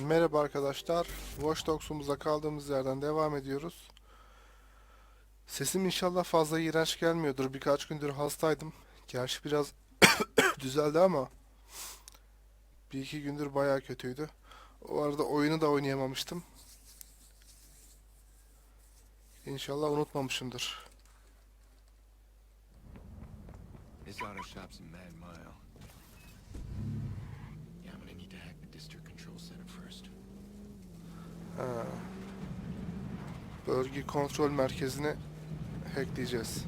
Merhaba arkadaşlar. Watch Dogs'umuza kaldığımız yerden devam ediyoruz. Sesim inşallah fazla iğrenç gelmiyordur. Birkaç gündür hastaydım. Gerçi biraz düzeldi ama bir iki gündür bayağı kötüydü. O arada oyunu da oynayamamıştım. İnşallah unutmamışımdır. This auto shop's a mad mile. To hack the district control center first. Ha. Bölge kontrol merkezini hackleyeceğiz.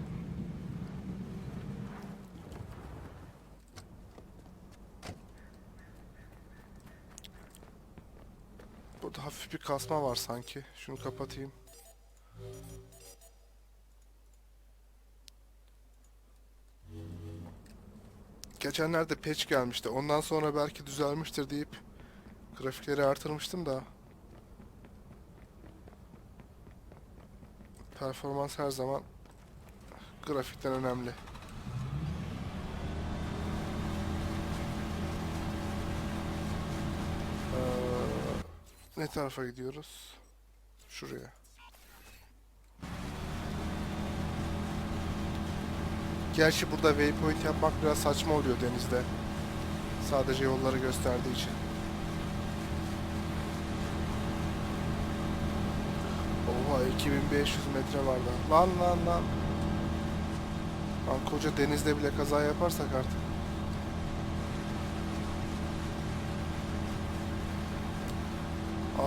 Burada hafif bir kasma var sanki. Şunu kapatayım. Geçenlerde patch gelmişti. Ondan sonra belki düzelmiştir deyip grafikleri artırmıştım da. Performans her zaman grafikten önemli. Ee, ne tarafa gidiyoruz? Şuraya. Gerçi burada waypoint yapmak biraz saçma oluyor denizde. Sadece yolları gösterdiği için. Oha 2500 metre var da. Lan lan lan. Lan koca denizde bile kaza yaparsak artık.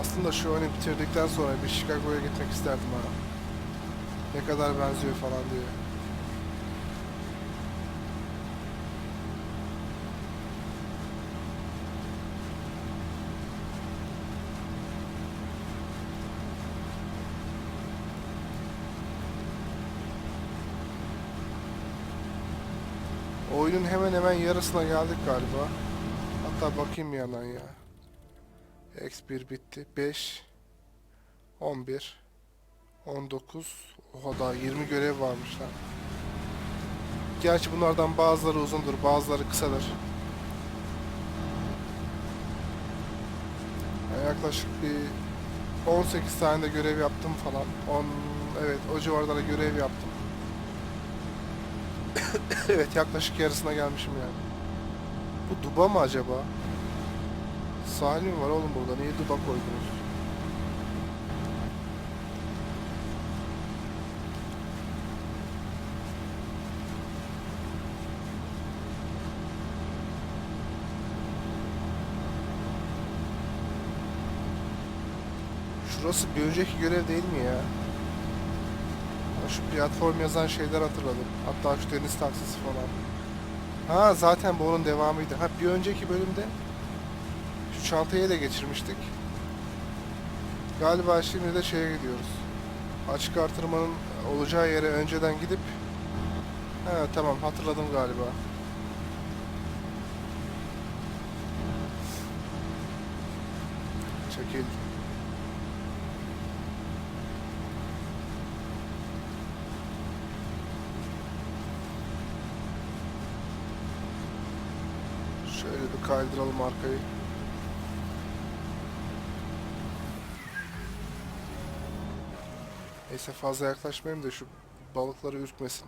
Aslında şu oyunu bitirdikten sonra bir Chicago'ya gitmek isterdim ha. Ne kadar benziyor falan diye. Oyunun hemen hemen yarısına geldik galiba. Hatta bakayım yandan ya. X1 bitti. 5 11 19 Oha daha 20 görev varmış lan. Gerçi bunlardan bazıları uzundur, bazıları kısadır. Yani yaklaşık bir 18 tane de görev yaptım falan. 10 evet o civarlarda görev yaptım. evet yaklaşık yarısına gelmişim yani. Bu duba mı acaba? Sahil mi var oğlum burada? Niye duba koydunuz? Şurası bir önceki görev değil mi ya? Şu platform yazan şeyler hatırladım. Hatta şu deniz taksisi falan. Ha zaten bu onun devamıydı. Ha bir önceki bölümde şu çantayı ele geçirmiştik. Galiba şimdi de şeye gidiyoruz. Açık artırmanın olacağı yere önceden gidip Ha tamam hatırladım galiba. Çekil. Şöyle bir kaydıralım arkayı. Neyse fazla yaklaşmayayım da şu balıkları ürkmesin.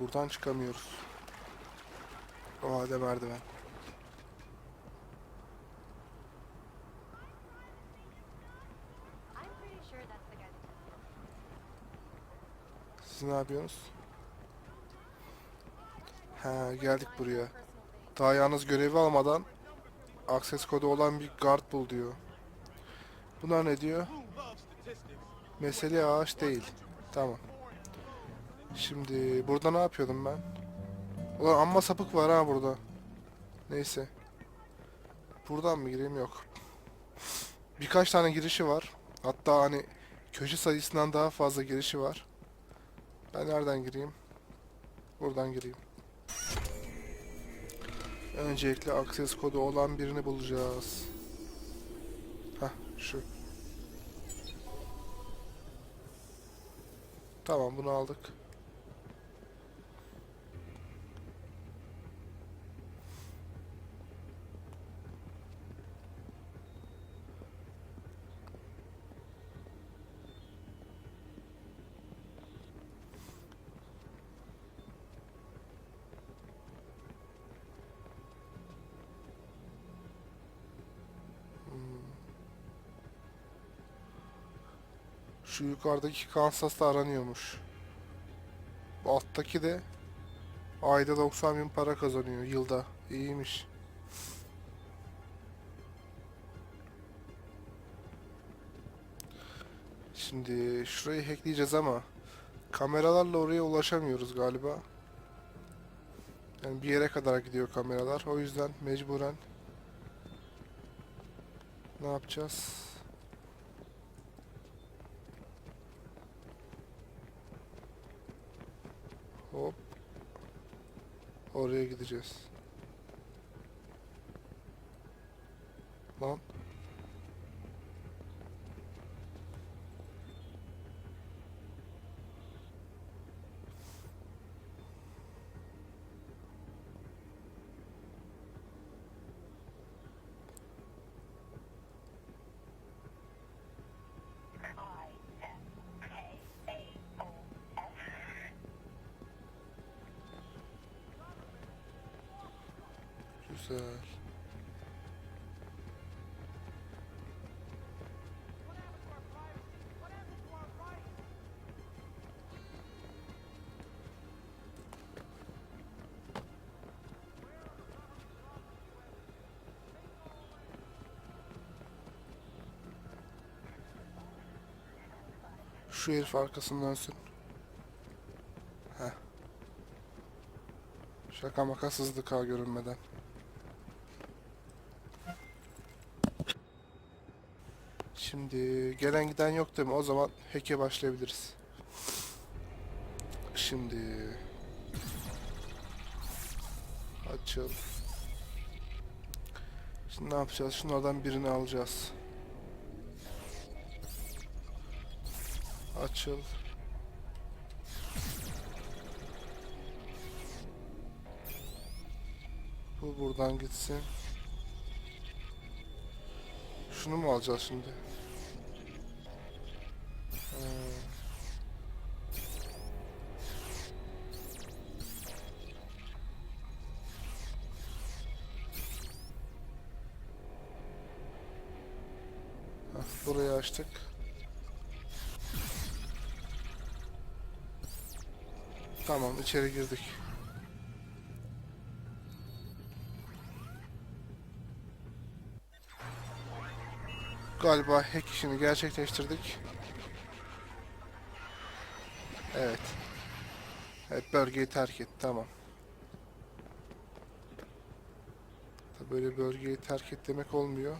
Buradan çıkamıyoruz. O halde merdiven. Siz ne yapıyorsunuz? Ha geldik buraya. Daha yalnız görevi almadan akses kodu olan bir guard bul diyor. Bunlar ne diyor? Mesele ağaç değil. Tamam. Şimdi burada ne yapıyordum ben? Ulan amma sapık var ha burada. Neyse. Buradan mı gireyim yok. Birkaç tane girişi var. Hatta hani köşe sayısından daha fazla girişi var. Ben nereden gireyim? Buradan gireyim. Öncelikle akses kodu olan birini bulacağız. Hah şu. Tamam bunu aldık. Şu yukarıdaki Kansas da aranıyormuş. Bu alttaki de ayda 90 bin para kazanıyor yılda. İyiymiş. Şimdi şurayı hackleyeceğiz ama kameralarla oraya ulaşamıyoruz galiba. Yani bir yere kadar gidiyor kameralar. O yüzden mecburen ne yapacağız? Hop. Oraya gideceğiz. Lan. Güzel. Şu herif arkasından dönsün. Heh. Şaka maka sızdık ha görünmeden. Şimdi gelen giden yok değil mi? O zaman hack'e başlayabiliriz. Şimdi açıl. Şimdi ne yapacağız? Şunlardan birini alacağız. Açıl. Bu buradan gitsin. Şunu mu alacağız şimdi? Burayı açtık. Tamam içeri girdik. Galiba hack işini gerçekleştirdik. Evet. Evet bölgeyi terk et tamam. Böyle bölgeyi terk et demek olmuyor.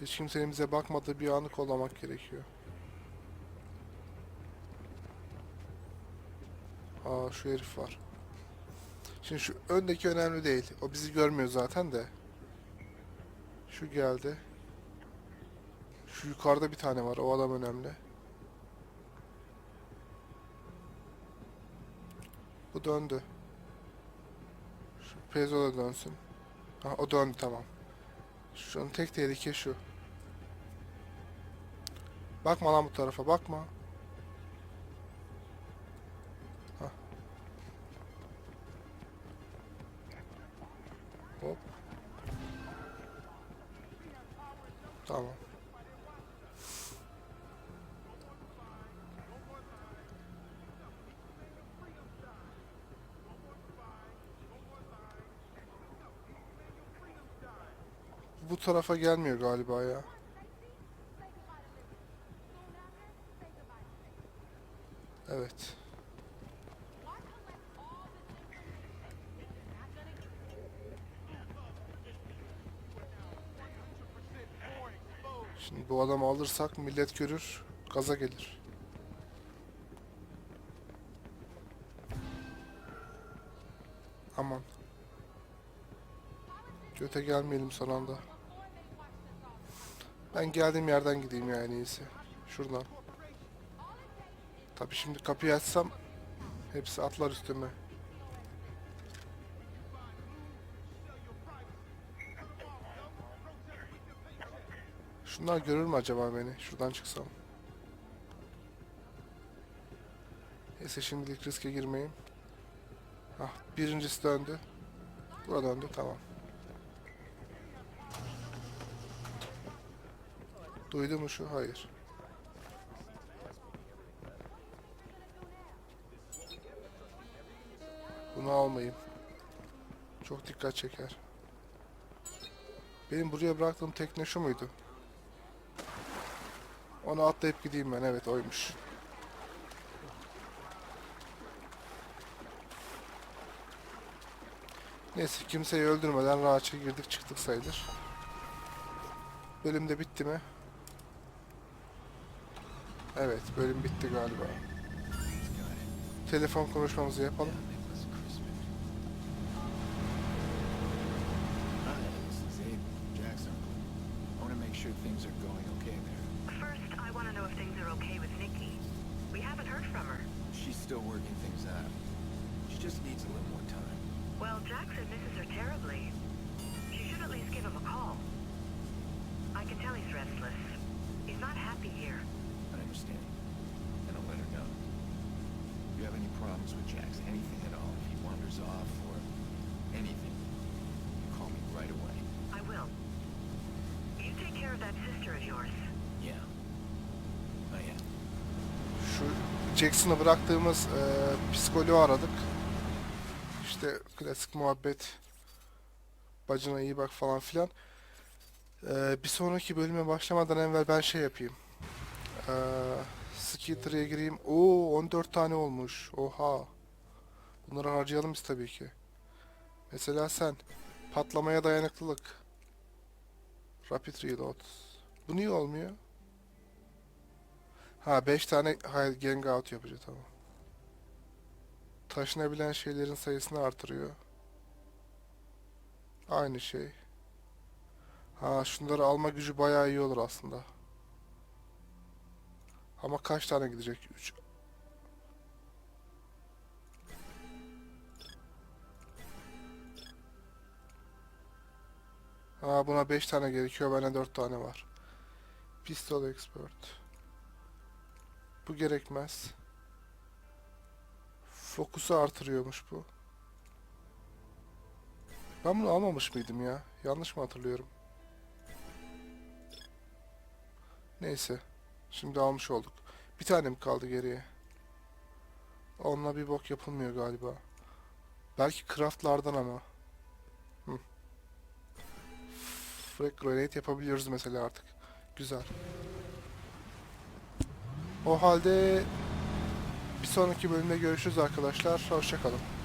Hiç kimsenin bize bakmadığı bir anı kollamak gerekiyor. Aa şu herif var. Şimdi şu öndeki önemli değil. O bizi görmüyor zaten de. Şu geldi. Şu yukarıda bir tane var. O adam önemli. Bu döndü. Şu Pezo da dönsün. Ha, o döndü tamam. Şunun tek tehlike şu. Bakma lan bu tarafa bakma. Hop. Tamam. Tarafa gelmiyor galiba ya. Evet. Şimdi bu adamı alırsak millet görür, gaza gelir. Aman. Göte gelmeyelim son anda. Ben geldiğim yerden gideyim yani iyisi. Şuradan. Tabii şimdi kapıyı açsam hepsi atlar üstüme. Şunlar görür mü acaba beni? Şuradan çıksam. Neyse şimdilik riske girmeyeyim. Ah birincisi döndü. Bura döndü tamam. Duydu mu şu? Hayır. Bunu almayayım. Çok dikkat çeker. Benim buraya bıraktığım tekne şu muydu? Onu atlayıp gideyim ben. Evet oymuş. Neyse kimseyi öldürmeden rahatça girdik çıktık sayılır. Bölüm de bitti mi? Evet bölüm bitti galiba. Telefon konuşmamızı yapalım. She's still working things out. She just needs a little more time. Well, Jackson misses her terribly. She should at least give him a call. I can tell he's restless. He's not happy here. I understand. And I'll let her know. If you have any problems with Jax, anything at all, if he wanders off or anything, you call me right away. I will. You take care of that sister of yours. Yeah. I am. Şu Jackson'ı bıraktığımız e, psikoloğu aradık. İşte klasik muhabbet. Bacına iyi bak falan filan. E, bir sonraki bölüme başlamadan evvel ben şey yapayım. E, Skitter'ya gireyim. Oo 14 tane olmuş. Oha. Bunları harcayalım biz tabii ki. Mesela sen. Patlamaya dayanıklılık. Rapid Reload. Bu niye olmuyor? Ha 5 tane hayır, gang out yapacak tamam. Taşınabilen şeylerin sayısını artırıyor. Aynı şey. Ha şunları alma gücü bayağı iyi olur aslında. Ama kaç tane gidecek? 3. Ha buna 5 tane gerekiyor. Bende 4 tane var. Pistol expert. Bu gerekmez. Fokusu artırıyormuş bu. Ben bunu almamış mıydım ya? Yanlış mı hatırlıyorum? Neyse. Şimdi almış olduk. Bir tane mi kaldı geriye? Onunla bir bok yapılmıyor galiba. Belki craftlardan ama. Hı. Grenade yapabiliyoruz mesela artık. Güzel. O halde bir sonraki bölümde görüşürüz arkadaşlar. Hoşçakalın.